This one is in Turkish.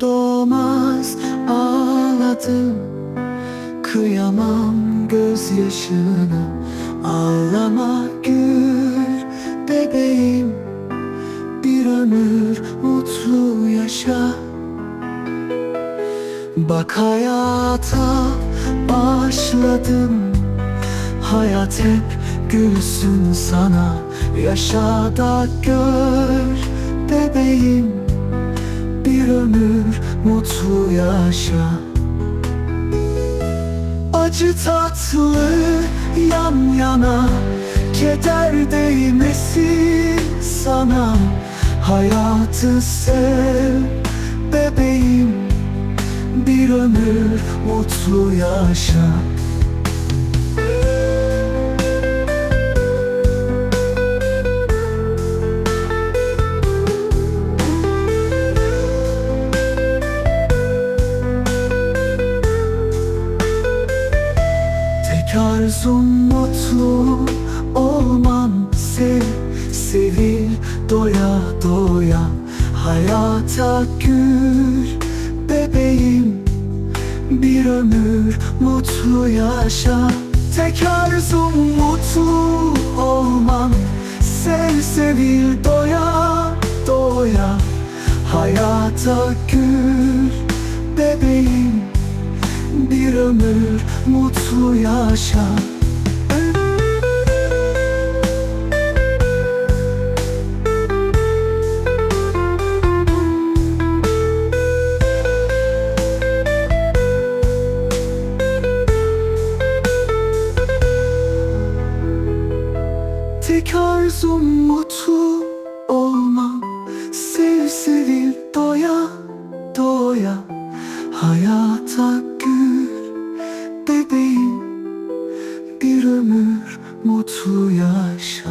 Doğmaz ağladım. Kıyamam gözyaşına Ağlama gül bebeğim. Bir ömür mutlu yaşa. Bak hayata başladım. Hayat hep gülsün sana. Yaşa da gör bebeğim Bir ömür mutlu yaşa. Acı tatlı yan yana Keder değmesin sana. Hayatı sev bebeğim Bir ömür mutlu yaşa Tek arzum mutlu olman Sev, sevil doya doya. Hayata gül bebeğim. Bir ömür mutlu yaşa. Tek arzum mutlu olman Sev, sevil doya doya. Hayata gül mutlu yaşa. Tek arzum mutlu olmam. Sev sevil doya doya. Hayata gül bebeğim. Bir ömür mutlu yaşa